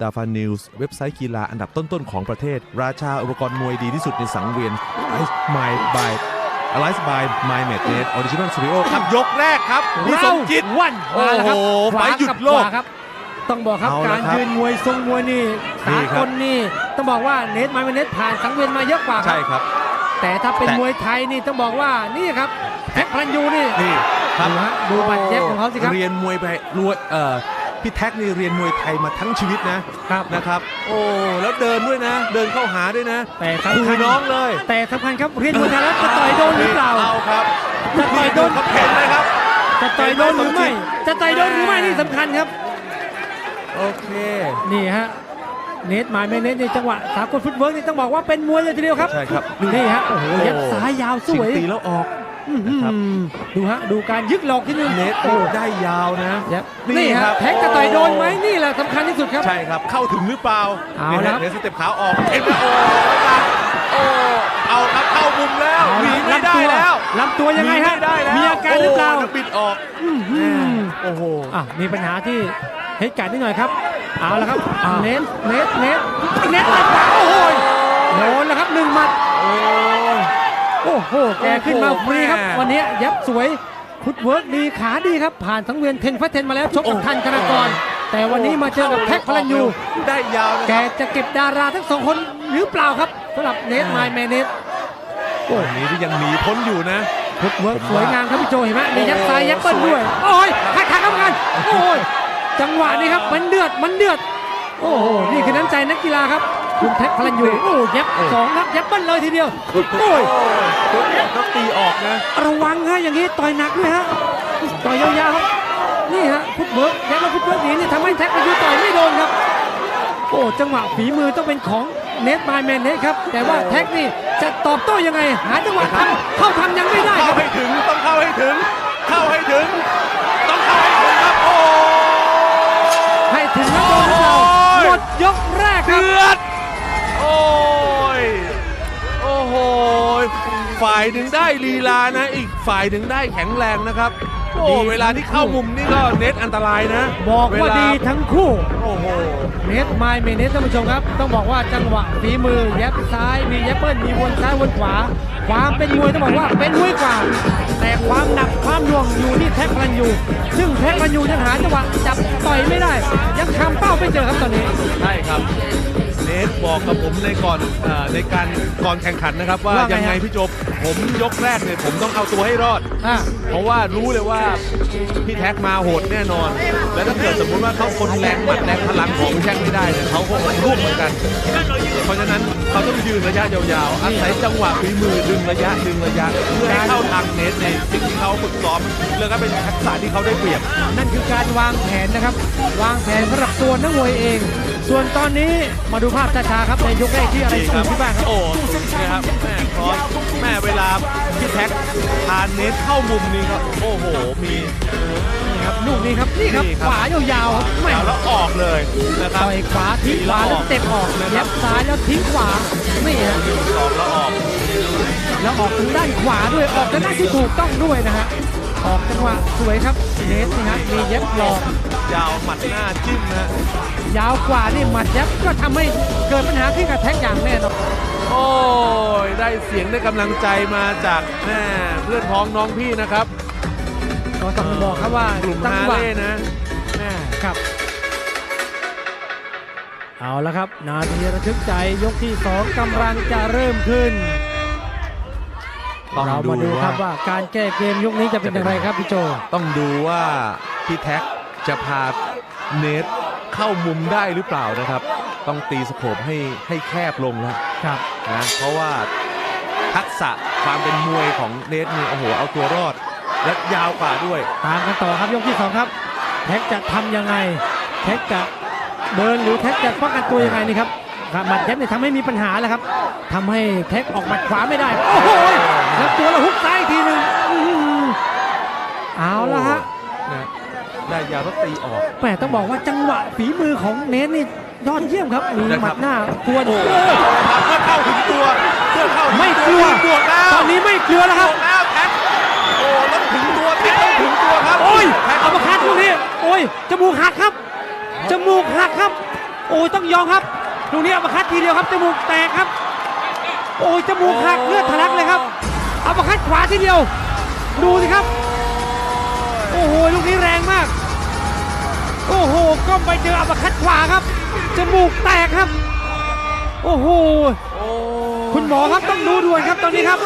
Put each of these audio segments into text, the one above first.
ดาฟานิวส์เว็บไซต์กีฬาอันดับต้นๆของประเทศ ราชาอุปกรณ์มวยดีที่สุดในสังเวียนไอซ์ไมบายอ l i สบายไมเมดเนตออริจินอลสตูดิโอครับยกแรกครับพี่สมจิตวันมาแล้วครับโอ้โหขวาไฟหยุดกับโลกขวาครับ ต้องบอกครับเอาละการครับยืนมวยทรงมวยนี่นี่สาคกรับลนี่ต้องบอกว่าเนทมาเป็นเนทผ่านสังเวียนมาเยอะกว่าครัใช่บครับ แต่ถ้าเป็นแต่มวยไทยนี่ต้องบอกว่านี่ครับแท็กพลันยูนี่นี่ครับดูฮะดูบัตรเจ็บของเขาสิครับเรียนมวยไปรวยเอ่อ พี่แท็กนี่เรียนมวยไทยมาทั้งชีวิตนะครับนะครับ โอ้แล้วเดินด้วยนะ เดินเข้าหาด้วยนะแต่ครูสำคัญน้องเลย แต่สำคัญครับเรียนมวยไทยแล้วจะต่อยโดนหรือเปล่าเอาครับจะต่อยโดนเขาเห็นเลยครับ จะต่อยโดนหรือไม่ จะต่อยโดนหรือไม่นี่สำคัญครับ โอเค นี่ฮะเนทมาไม่เนทในจังหวะสากลฟุตเวิร์กนี่ต้องบอกว่าเป็นมวยเลยทีเดียวครับใช่ครับนี่ฮะโอ้โหยัดซ้ายยาวสชิงวยตีแล้วออกอื้อหือ นะครับดูฮะดูการยึดหลอกที่นึงเนตโอ้ได้ยาวนะยับนี่นี่ครัฮะบแท็กจะต่อยโดนไหมนี่แหละสำคัญที่สุดครับ ใช่ครับเข้าถึงหรือเปล่าเอานี่ละฮะเดี๋ยวสเต็ปขาออกเห็นไหมโอ้ยโอ้เอาครับเข้ามุมแล้วเอาหนีละไม่ได้ลำตัวแล้วลำตัวยังไงหนีฮะไม่ได้แล้วมีอาการหรือเปล่าโแล้วปิดออกอื้อหือโอ้โหอะมีปัญหาที่เหตุการณ์นิดหน่อยครับเอาละครับอะเน้นเน้นเน้นเน้นหมัดขวาโอ้โหโดนแล้วครับหนึ่งหมัด โอ้ยโอ้โห แกขึ้นมาฟรีครับแม่วันนี้ยับสวยฟุตเวิร์กดีขาดีครับ ผ่านทั้งเวียนเทนฟัตเทนมาแล้วชกกับทันคณากร แต่วันนี้มาเจอกับแท็กพลันยูได้ยาวนะแกครับจะเก็บดาราทั้งสองคนหรือเปล่าครับสำหรับเนทไมล์แมนเนทโอ้ยนี้ที่ยังหนีพ้นอยู่นะฟุตเวิร์กผมสว่าวยงามครับพี่โจเห็นไหมมียัดซ้ายยัดเปิ้ลสวยด้วย โอ้ยขาดขาดเข้ากันโอ้ยจังหวะนี้ครับมันเดือดมันเดือด โอ้โหนี่คือน้ำใจนักกีฬาครับ คุณแท็กพลันยูโอ้ยยับสองครับยับเปิ้ลเลยทีเดียวโอ้ยต้องตีออกนะ ระวังฮะอย่างนี้ต่อยหนักด้วยฮะต่อยยาวๆครับนี่ฮะฟุตเวิร์กยับแล้วฟุตเวิร์กหนีนี่ทำให้แท็กพลันยูต่อยไม่โดนครับ โอ้จังหวะฝีมือต้องเป็นของเนทไมล์แมนเนทครับ แต่ว่าแท็กนี่จะตอบโต้ยังไง หาจังหวะทำเข้าทำยังไม่ได้คเข้ารับให้ถึงต้องเข้าให้ถึง เข้าให้ถึง ต้องเข้าให้ถึงครับโอ้ให้ถึงแล้วโดนหรือเปล่าโอ้ยหมดยกแรกครับเดือดโอ้ ยโอ้โห ฝ่ายหนึ่งได้ลีลานะ อีกฝ่ายหนึ่งได้แข็งแรงนะครับ โอ้ดีเวลาที่เข้ามุมนี่ก็เน็ตอันตรายนะบอกว่าเลดีทั้งคู่ โอ้โห เนทไมล์เมเนทท่านผู้ชมครับ ต้องบอกว่าจังหวะฝีมือแยบซ้ายมีแยบเปิ้ลมีวนซ้ายวนขวา ความเป็นมวยต้องบอกว่าเป็นมวยกว่า แต่ความหนักความหน่วงอยู่ที่แท็กพลันยูซึ่งแท็กพลันยูยังหาจังหวะจับต่อยไม่ได้ ยังคำเป้าไม่เจอครับตอนนี้ ใช่ครับ เนทบอกกับผมในก่อนเออในการก่อนแข่งขันนะครับว่าว่าไงยังไงฮะ พี่โจบ ผมยกแรกเนี่ยผมต้องเอาตัวให้รอด อะ เพราะว่ารู้เลยว่าพี่แท็กมาโหดแน่นอน แล้วถ้าเกิดสมมุติว่าเขาคนแรงหมัดแรงพลังของพี่แท็กไม่ได้เนี่ยเขาก็ร่วงเหมือนกัน เพราะฉะนั้นเขาต้องยืนระยะยาวๆอาศัยจังหวะฝีมือดึงระยะดึงระยะเพื่อให้เข้าทางเนทในสิ่งที่เขาฝึกซ้อมแล้วก็เป็นทักษะที่เขาได้เปรียบ นั่นคือการวางแผนนะครับ วางแผนสำหรับตัวนักมวยเอง ส่วนตอนนี้มาดูภาพช้าๆครับในยกแรกที่อะไรดีคสูรังที่บ้างครับโอ้นี่ครับแม่คอสแม่เวลาพี่แท็กพาเนทเข้ามุมนี้ครับโอ้โหมีนี่ครับลูกนี้ครับนี่ครับนี่ครับขวายาวๆครับไม่เอาแล้วออกเลยนะครับต่อยขวาทิ้งขวาแล้วเตะออกนะคเย็รับบซ้ายแล้วทิ้งขวานี่ฮะออกแล้วออกแล้วออกทางด้านขวาด้วยออกทางด้านที่ถูกต้องด้วยนะฮะออกจังหวะสวยครับเนสนี่ฮะมีเย็บหลอก ยาวหมัดหน้าจิ้มนะยาวกว่านี่หมัดเย็บก็ทำให้เกิดปัญหาขึ้นกับแท็กอย่างแน่นอนโอ้ยได้เสียงได้กำลังใจมาจากแม่เพื่อนพ้องน้องพี่นะครับก็ต้องบอกครับว่ากลุ่มจังฮาหวะเล่นะแม่ครับ เอาละครับ นาทีระทึกใจยกที่2กำลังจะเริ่มขึ้นต้องเราดูมาดูครับว่าว่าการแก้เกมยกนี้จะเป็นอย่างไรครับพี่โจ ต้องดูว่าพี่แท็ก จะพาเนทเข้ามุมได้หรือเปล่านะครับ ต้องตีสโคปให้ให้แคบลงแล้วครับนะเพราะว่าทักษะความเป็นมวยของเนทนี่โอ้โหเอาตัวรอด และยาวกว่าด้วย ตามกันต่อครับยกที่2ครับ แท็กจะทำยังไง แท็กจะเดินหรือแท็กจะป้องกันตัวยังไงนี่ครับครับหมัดแท็กเนี่ยทำให้มีปัญหาแล้วครับทำให้แท็กออกหมัดขวาไม่ได้ โอ้โหแล้วตัวเราฮุกซ้ายอีกทีหนึ่งอื้อหือเอาละฮะนะ ได้ยาวแล้วตีออก แหมต้องบอกว่าจังหวะฝีมือของเนทนี่ยอดเยี่ยมครับมีนะครับหมัดหน้ากวนโอ้โหครับเพื่อเข้าถึงตัวเพื่อเข้าถึงไม่กลัวบวกแล้วตอนนี้ไม่กลัวแล้วบครับวกแล้วแท็กโอ้ต้องถึงตัวแท็กต้องถึงตัวครับโอ้ยแท็กเอามาคัดลูกนี้โอ้ยจมูกหักครับจมูกหักครับ โอ้ยต้องยอมครับลูกนี้อัปเปอร์คัดทีเดียวครับจมูกแตกครับ โอ้ยจมูกหักเลือดทะลักเลยครับอัปเปอร์คัดขวาทีเดียว ดูสิครับ โอ้โหลูกนี้แรงมากโอ้โหก็ไปเจออัปคัดขวาครับ จมูกแตกครับ โอ้โห คุณหมอครับต้องดูด่วนครับตอนนี้ครับ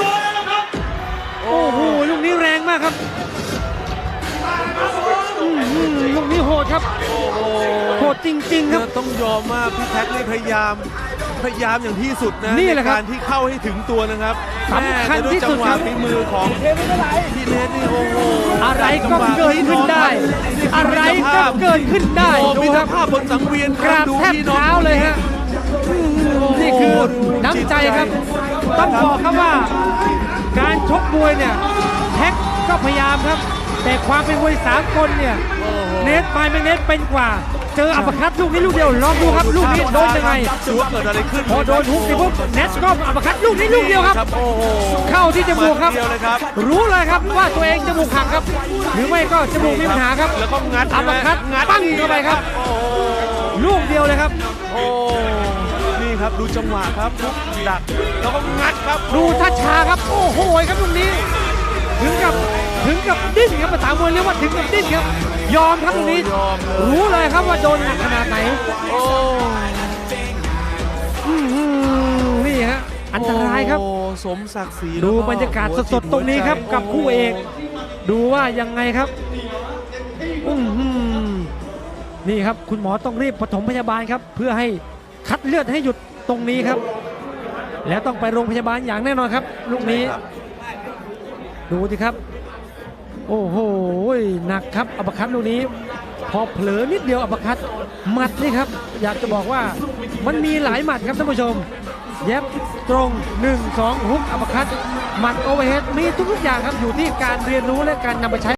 โอ้โห ลูกนี้แรงมากครับอื้อหือลูกนี้โหดครับโอ้โหดจริง ๆ ครับ ต้องยอมมากพี่แท็กนี่พยายาม พยายามอย่างที่สุดนะนี่แหละครับใการที่เข้าให้ถึงตัวนะครับสำคัญแม่แต่ด้วยที่สุดจังหวะครับฝีมือของพี่เนทนี่โอ้โหอะไรก็เกิดขึ้นได้ อะไรก็เกิดขึ้นได้โอ้ดูมีคสรับภาพบนสังเวียนกราบดูแทบพี่น้อง เท้าเลยฮะอื้อหือนี่คือน้ำใจครับ ต้องบอกครับว่า การชกมวยเนี่ยแท็กก็พยายามครับ แต่ความเป็นมวยสามคนเนี่ยโอ้โหเนทไปไม่เนทเป็นกว่า เจออัปเปอร์คัตลูกนี้ลูกเดียวลองดูครับลูกนี้โดนยังไงดูว่าเกิดอะไรขึ้นพอโดนฮุกสิปุ๊บเนทก็อัปเปอร์คัตลูกนี้ลูกเดียวครับโอ้โหเข้าที่จมูกครับเดียวเลยครับ รู้เลยครับว่าตัวเองจมูกหักครับ หรือไม่ก็จมูกมีปัญหาครับแล้วก็งัดอัปเปอร์คัตงัดปั้งเข้าไปครับโอ้โหลูกเดียวเลยครับ โอ้นี่ครับดูจังหวะครับลุกดักแล้วก็งัดครับดูช้าชาๆครับ โอ้โหครับตรงนี้ ถึงกับถึงกับดิ้นครับภาษามวยเรียกว่าถึงกับดิ้นครับ ยอมครับตรงนี้ยอมเลย รู้เลยครับว่าโดนหนักขนาดไหนโอ้อื้อหือนี่ฮะ อันตรายครับ โอ้สมศักดิ์ศรีดูแล้วบรรยากาศหัวสจิดๆตรงนี้ครับ หัวใจกับคู่เอก ดูว่ายังไงครับอื้อหือนี่ครับ คุณหมอต้องรีบปฐมพยาบาลครับ เพื่อให้คัดเลือดให้หยุดตรงนี้ครับ แล้วต้องไปโรงพยาบาลอย่างแน่นอนครับ ลูกนี้ครับดูสิครับ โอ้โหหนักครับอัปเปร์คัตลูกนี้ พอเผลอนิดเดียวอัปเปร์คัตหมัดนี่ครับ อยากจะบอกว่ามันมีหลายหมัดครับท่านผู้ชมเย็บตรง 1 2ฮุกอัปเปร์คัตหมัดโอเวอร์เฮดมีทุกๆอย่างครับอยู่ที่การเรียนรู้และการนำไปใช้